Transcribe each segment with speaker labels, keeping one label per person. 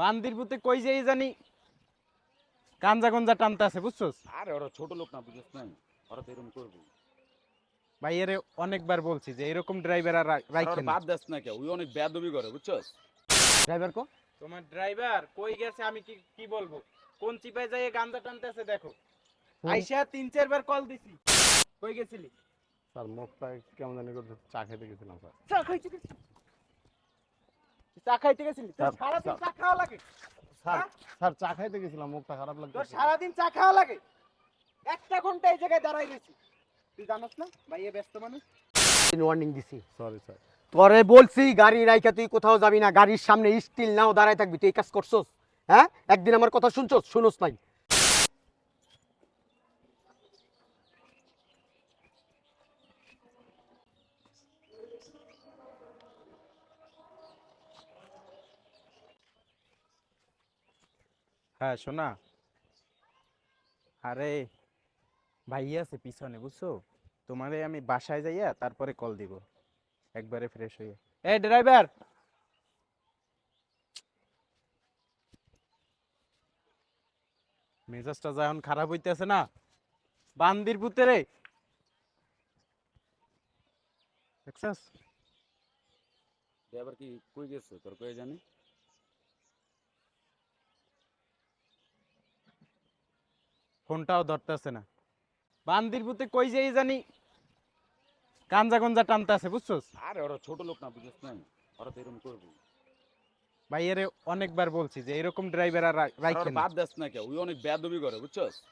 Speaker 1: বান্দির পুতে কই যাই জানি গাঞ্জা গঞ্জা টানতে আছে বুঝছস?
Speaker 2: আরে ওরা ছোট লোক না বুঝিস নাই? ওরা তো এরকম করব।
Speaker 1: ভাই এরে অনেকবার বলছি যে এরকম ড্রাইভার আর রাইখেন
Speaker 2: বাদ দেস না কে ওই অনেক বেদবি করে বুঝছস?
Speaker 3: ড্রাইভার কো?
Speaker 1: তোমার ড্রাইভার কই গেছে আমি কি কি বলব? কোন চিপায় যাই গাঞ্জা টানতে আছে দেখো। আইসা তিন চারবার কল দিছি। কই গেছিলি?
Speaker 4: স্যার মুখটা কেমন জানি করতে চা খেতে গেছিলাম স্যার।
Speaker 1: চা খাইতে গেছিলি চা খাইতে গেছিলি? তোর চা খাওয়া লাগে?
Speaker 4: স্যার
Speaker 1: হ্যাঁ?
Speaker 4: স্যার চা খাইতে গেছিলাম মুখটা খারাপ
Speaker 1: তোর
Speaker 4: লাগছে
Speaker 1: সারাদিন চা খাওয়া লাগে? একটা ঘণ্টা এই জায়গায় দাঁড়াই গেছি তুই জানোস না? ভাই এ ব্যস্ত মানুষ।
Speaker 3: ওয়ার্নিং দিছি।
Speaker 4: সরি স্যার
Speaker 3: তোরে বলছি গাড়ি রাইখা তুই কোথাও যাবি না। গাড়ির সামনে স্টিল নাও দাঁড়ায় থাকবি। তুই এই কাজ করছস? হ্যাঁ? একদিন আমার কথা শুনছস? শুনোস নাই?
Speaker 1: হ্যাঁ শোনা। আরে ভাই আছে পিছনে, বুঝছ? তোমারে আমি বাসায় যাইয়া তারপরে কল দিব। একবারে ফ্রেশ হইয়া। এই ড্রাইভার মেজাজটা যখন খারাপ হইতেছে না। বান্দির পুতে রে! দেখছস
Speaker 2: ড্রাইভার কি কই গেছে? তোর কই জানি।
Speaker 1: ফোনটাও ধরতেছে না। বান্দির পুতে কই যাই জানি গাঞ্জা গঞ্জা টানতে আছে বুঝছস?
Speaker 2: আরে ওরা ছোট লোক না বুঝিস নাই? ওরা তো এরকম করব।
Speaker 1: ভাই এরে অনেকবার বলছি যে এরকম ড্রাইভার আর রা-
Speaker 2: আর ওরা
Speaker 1: রাইখেন না।
Speaker 2: বাদ দেস না কে ওই অনেক বেদবি করে বুঝছস?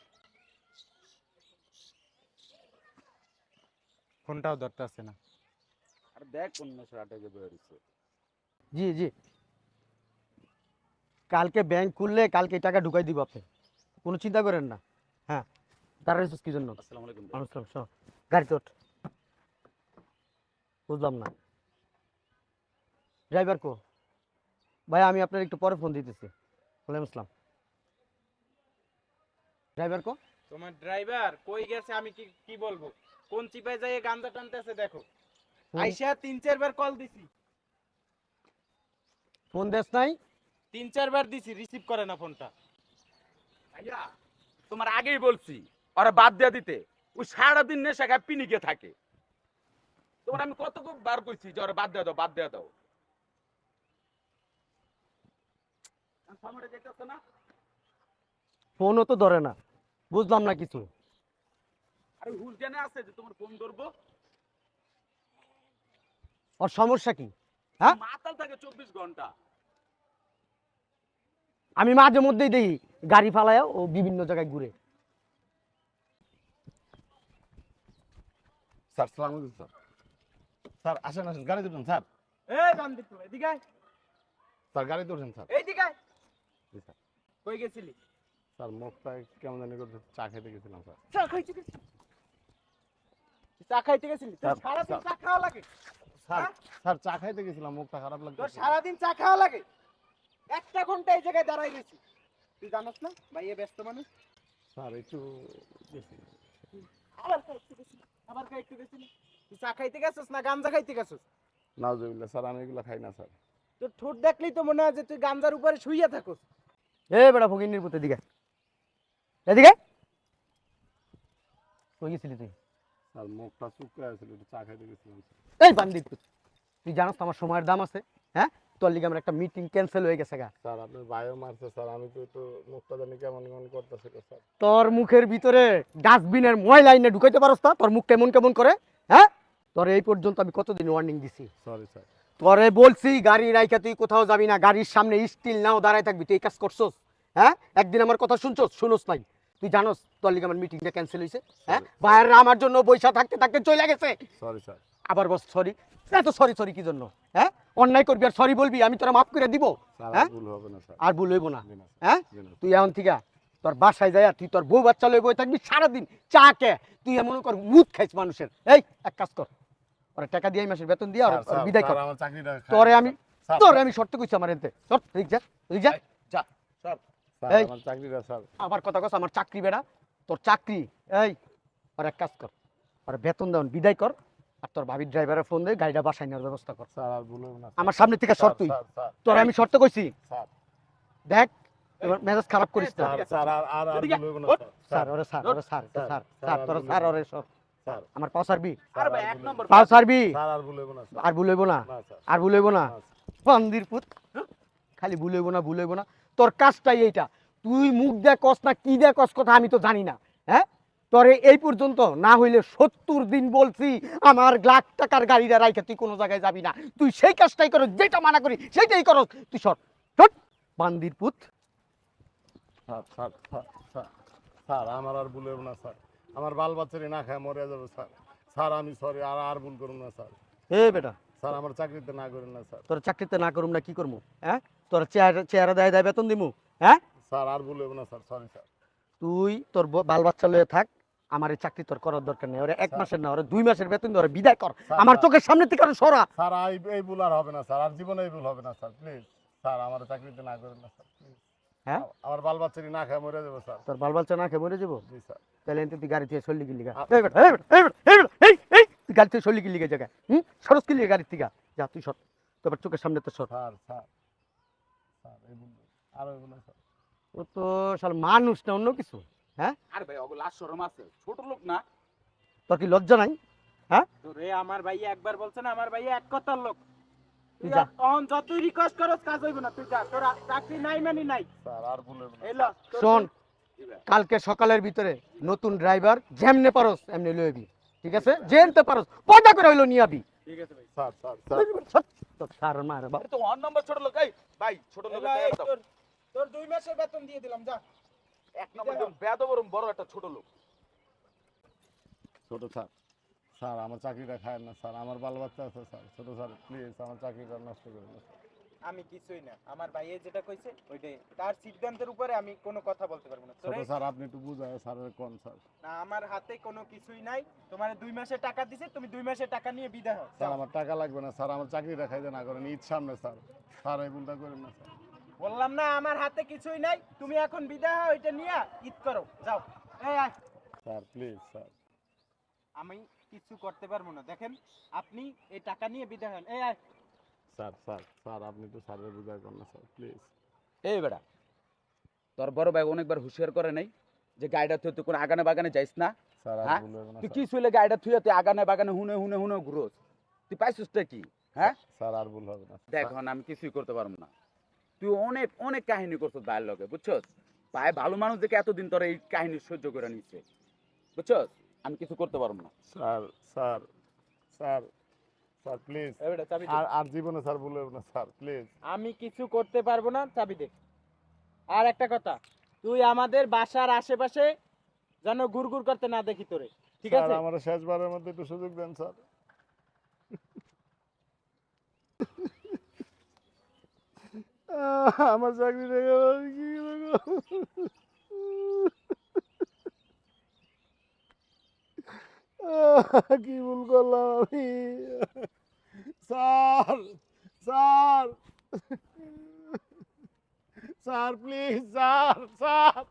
Speaker 1: ফোনটাও ধরতেছে না।
Speaker 2: আরে দেখ কোন নেশার আটকে বের হইছে
Speaker 3: জি জি। কালকে ব্যাংক খুললে কালকে টাকা ঢুকাই দিব আপনি। কোনো চিন্তা করেন না। কি জন্য? গাড়িতে বুঝলাম না। ড্রাইভার কো? ভাই আমি আপনার একটু পরে ফোন দিতেছি। ওয়ালাইকুম আসসালাম। ড্রাইভার কো?
Speaker 1: তোমার ড্রাইভার কই গেছে আমি কি কি বলব? কোন চিপায় যাই গাঞ্জা টানতে আছে দেখো আইসা তিন চারবার কল দিছি।
Speaker 3: ফোন দেস নাই?
Speaker 1: তিন চারবার দিছি রিসিভ করে না ফোনটা
Speaker 2: ভাইয়া তোমার আগেই বলছি। ওরা বাদ দিয়ে দিতে। ওই সারাদিন নেশা খায় পিনিকে থাকে। তোমার আমি কত বার কইছি যে ওরা বাদ দেয়া দাও বাদ দেয়া দাও।
Speaker 3: ফোনও তো ধরে না বুঝলাম না কিছু।
Speaker 2: আরে হুল জেনে আছে যে তোমার ফোন ধরবো?
Speaker 3: ওর সমস্যা কি? হ্যাঁ?
Speaker 2: মাতাল থাকে চব্বিশ ঘণ্টা।
Speaker 3: আমি মাঝে মধ্যেই দেখি গাড়ি ফালায় ও বিভিন্ন জায়গায় ঘুরে।
Speaker 4: স্যার সালাম আলাইকুম স্যার। স্যার আসেন আসেন গাড়ি তুলছেন স্যার।
Speaker 1: এই বান্দির তো এদিকে আয়,
Speaker 4: স্যার গাড়ি তুলছেন স্যার।
Speaker 1: এইদিকে আয়।
Speaker 4: জি স্যার।
Speaker 1: কই গেছিলি?
Speaker 4: স্যার মুখটা কেমন জানি করতে চা খেতে গেছিলাম স্যার।
Speaker 1: চা খাইতে গেছিলি? চা খাইতে গেছিলি? তোর
Speaker 4: স্যার,
Speaker 1: সারাদিন
Speaker 4: স্যার।
Speaker 1: চা খাওয়া লাগে?
Speaker 4: স্যার
Speaker 1: হ্যাঁ?
Speaker 4: স্যার চা খাইতে গেছিলাম মুখটা খারাপ লাগছে।
Speaker 1: তোর সারাদিন চা খাওয়া লাগে? একটা ঘণ্টা এই জায়গায় দাঁড়াই গেছি তুই জানাস না? ভাই এ ব্যস্ত মানুষ।
Speaker 4: স্যার একটু গেছি।
Speaker 1: আবার খাই একটু গেছিলি। আবার খাই একটু তুই চা খাইতে গেছিস না গাঞ্জা খাইতে গেছিস?
Speaker 4: নাউজুবিল্লাহ স্যার আমি এগুলো খাই না স্যার।
Speaker 1: তোর ঠোঁট দেখলেই তো মনে হয় যে তুই গাঞ্জার উপরে শুইয়া থাকোস।
Speaker 3: এ বেটা ফকির পুতে দিকে এদিকে কই গেছিলি তুই?
Speaker 4: স্যার মুখটা শুকিয়ে আছিল চা খাইতে গেছিলাম
Speaker 3: এই তুই জানোস তো আমার সময়ের দাম আছে হ্যাঁ? তোর লিগে আমার একটা মিটিং ক্যান্সেল হয়ে গেছে গা।
Speaker 4: স্যার আপনার বায়ো মারছে স্যার। আমি তো একটু মুখটা জানি কেমন কেমন করতেছিল স্যার।
Speaker 3: তোর মুখের ভিতরে ডাস্টবিনের ময়লা ঢুকাইতে পারস না? তোর মুখ কেমন কেমন করে? হ্যাঁ? তোর এই পর্যন্ত আমি কতদিন ওয়ার্নিং দিছি?
Speaker 4: Sorry sir.
Speaker 3: তোরে বলছি গাড়ি রাইখা তুই কোথাও যাবি না গাড়ির সামনে স্টিল নাও দাঁড়ায় থাকবি তুই এই কাজ করছস হ্যাঁ? একদিন আমার কথা শুনছস? শুনোস নাই। তুই জানোস তোর লিগে আমার মিটিংটা ক্যান্সেল হয়েছে হ্যাঁ? বাইরেরা আমার জন্য বৈশা থাকতে থাকতে চলে গেছে।
Speaker 4: Sorry sir.
Speaker 3: আবার বস সরি এত সরি সরি কি জন্য? হ্যাঁ? অন্যায় করবি আর সরি বলবি আমি তোরা মাফ করে দিব। হ্যাঁ?
Speaker 4: আর ভুল হবে না স্যার।
Speaker 3: আর ভুল হইব না। হ্যাঁ? তুই এখন থেকে তোর বাসায় যায় তুই তোর বউ বাচ্চা লই বই থাকবি সারাদিন। চা কে? তুই এমন কর মুদ খাইছ মানুষের। এই এক কাজ কর। ওরা টাকা দিয়ে মাসের বেতন দিয়ে আর বিদায় কর। তোরে আমি তোরে আমি শর্ত কইছি আমার এতে চল ঠিক যা ঠিক যা।
Speaker 2: যা
Speaker 3: এই।
Speaker 4: আমার চাকরিটা স্যার।
Speaker 3: আবার কথা কস আমার চাকরি বেড়া। তোর চাকরি এই আর এক কাজ কর। আর বেতন দেওয়ান বিদায় কর। আর তোর ভাবির ড্রাইভারের ফোন দিয়ে গাড়িটা বাসায় নেওয়ার ব্যবস্থা কর।
Speaker 4: স্যার আর ভুল না
Speaker 3: আমার সামনে থেকে সর তুই। তোর আমি শর্ত কইছি। দেখ এবার মেজাজ খারাপ করিস না।
Speaker 4: স্যার স্যার আর আর না স্যার।
Speaker 3: স্যার ওরে স্যার ওরে sir
Speaker 4: sir,
Speaker 3: sir
Speaker 4: sir,
Speaker 3: sir
Speaker 4: আর
Speaker 3: তোরা
Speaker 4: ভুল
Speaker 3: স্যার
Speaker 4: হইব
Speaker 3: ওরে সর। আমার পাও সারবি
Speaker 2: আরে ভাই
Speaker 4: আর
Speaker 2: এক
Speaker 4: ভুল
Speaker 2: নম্বর
Speaker 3: পাও সারবি
Speaker 4: স্যার আর হইব না
Speaker 3: আর ভুল না? আর না? পুত। খালি হইব না ভুল না। তোর কাজটাই এইটা। তুই মুখ দিয়ে কস না কি দিয়ে কস কথা আমি তো জানি না হ্যাঁ? তোরে এই পর্যন্ত না হইলে সত্তর দিন বলছি আমার লাখ টাকার গাড়িটা রাইখে তুই কোনো জায়গায় যাবি না। তুই সেই কাজটাই করো যেটা মানা করি সেইটাই করো তুই সর সর। বান্দির পুত।
Speaker 4: Sir sir sir sir sir আমার আর ভুল হইব না স্যার। আমার বাল বাচ্চারই না খায় মরে যাবে স্যার। স্যার আমি সরি আর আর ভুল করুন না স্যার।
Speaker 3: এ বেটা।
Speaker 4: স্যার আমার চাকরিতে না করেন না স্যার।
Speaker 3: তোর চাকরিতে না করুম না কি করব হ্যাঁ? তোর চেহারা চেহারা দেয় দেয় বেতন দিমু হ্যাঁ?
Speaker 4: স্যার আর ভুল হইব না স্যার। Sorry sir.
Speaker 3: তুই তোর বাল বাচ্চা লয়ে থাক আমার এই চাকরি তোর করার দরকার নেই। ওরা এক মাসের না ওরা দুই মাসের বেতন ধরে বিদায় কর। আমার চোখের সামনে থেকে ওরা সরা।
Speaker 4: স্যার এই ভুল আর হবে না স্যার। আর জীবনে এই ভুল হবে না স্যার প্লিজ স্যার আমার চাকরিতে না করেন না স্যার
Speaker 3: হ্যাঁ?
Speaker 4: আমার বাল বাচ্চারই না খায় মরে যাবে স্যার।
Speaker 3: তোর বাল বাচ্চা না খেয়ে মরে যাব?
Speaker 4: জি স্যার।
Speaker 3: তাহলে এনতে তুই গাড়ি থেকে চললি গিলি গা। এই এই বেটা, এই বেটা, এই বেটা, এই, এই, তুই গাড়ি থেকে চললি গিলি জায়গায় হুম? সরস গিলি গাড়ির থেকে যা তুই সর। তোর চোখের সামনে তো সর।
Speaker 4: Sir sir. আর হইব না স্যার।
Speaker 3: ও তো শাল মানুষ না অন্য কিছু?
Speaker 2: আরে ভাই ওগুলো লাশ শরম আছে। ছোট লোক না।
Speaker 3: তোর কি লজ্জা নাই?
Speaker 1: তোরে আমার ভাইয়া একবার বলছে না আমার ভাইয়া এক কথার লোক। তুই
Speaker 3: তুই যা।
Speaker 1: তখন যতই রিকোয়েস্ট করস কাজ হইব না। তুই যা তোর চাকরি নাই মানে নাই।
Speaker 4: স্যার আর ভুল
Speaker 1: এলো
Speaker 3: শোন কালকে সকালের ভিতরে নতুন ড্রাইভার যেমনে পারস এমনি লইবি ঠিক আছে? যেমতে পারস পয়দা করে হইল নিয়ে আবি।
Speaker 1: ঠিক আছে ভাই।
Speaker 4: Sir sir sir.
Speaker 3: মার বাবা
Speaker 2: তো ওয়ান নম্বর ছোট লোক এই ভাই ছোট লোক
Speaker 1: তোর তোর দুই মাসের বেতন দিয়ে দিলাম যা।
Speaker 2: এক নম্বর বেদ বড় একটা ছোট লোক।
Speaker 4: ছোট স্যার স্যার আমার চাকরিটা খায় না স্যার আমার বাল বাচ্চা আছে স্যার ছোট স্যার প্লিজ আমার চাকরিটা নষ্ট করুন না
Speaker 1: আমি কিছুই না আমার ভাইয়ে যেটা কইছে ওইটাই। তার সিদ্ধান্তের উপরে আমি কোনো কথা বলতে পারব না।
Speaker 4: ছোট স্যার আপনি একটু বুঝায় স্যারের কোন স্যার?
Speaker 1: না আমার হাতে কোনো কিছুই নাই। তোমার দুই মাসের টাকা দিছে তুমি দুই মাসের টাকা নিয়ে বিদায় হও।
Speaker 4: স্যার আমার টাকা লাগবে না স্যার আমার চাকরিটা খাইতে না করেন ঈদ সামনে স্যার। স্যার এই ভুলটা করেন না স্যার।
Speaker 1: বললাম না আমার হাতে কিছুই নাই। তুমি এখন বিদায় হও এটা নিয়ে ঈদ করো। যাও। এই আয়।
Speaker 4: Sir please sir.
Speaker 1: আমি কিছু করতে পারব না। দেখেন আপনি এই টাকা নিয়ে বিদায় হন। এই আয়।
Speaker 4: স্যার স্যার স্যার আপনি একটু স্যারের বুঝায় করেন না স্যার প্লিজ।
Speaker 2: এই বেটা তোর বড় ভাই অনেকবার হুঁশিয়ার করে নাই যে গাড়িটা তুই তুই কোনো আগানে বাগানে যাইস না?
Speaker 4: স্যার আর
Speaker 2: হ্যাঁ?
Speaker 4: না
Speaker 2: তুই কি শুলে গাড়িটা তুই তুই আগানে বাগানে হুনে হুনে হুনে ঘুরোস? তুই পাইছিসটা কি? হ্যাঁ?
Speaker 4: স্যার আর ভুল হবে না
Speaker 2: দেখ আমি কিছুই করতে পারব না। তুই অনেক অনেক কাহিনী করছ ভাইয়ের লগে বুঝছস? পায়ে ভালো মানুষ দেখে এতদিন তোর এই কাহিনী সহ্য করে নিচ্ছে বুঝছস? আমি কিছু করতে পারব না।
Speaker 4: Sir sir sir sir please.
Speaker 1: চাবি
Speaker 4: আর আর জীবনে স্যার ভুল না স্যার প্লিজ।
Speaker 1: আমি কিছু করতে পারব না চাবি দে। আর একটা কথা তুই আমাদের বাসার আশেপাশে যেন গুড়গুড় করতে না দেখি তোরে ঠিক আছে?
Speaker 4: আমার শেষবারের মধ্যে একটু সুযোগ দেন স্যার। আমার চাকরি কি? কি ভুল করলাম আমি? Sir sir. Sir please sir sir.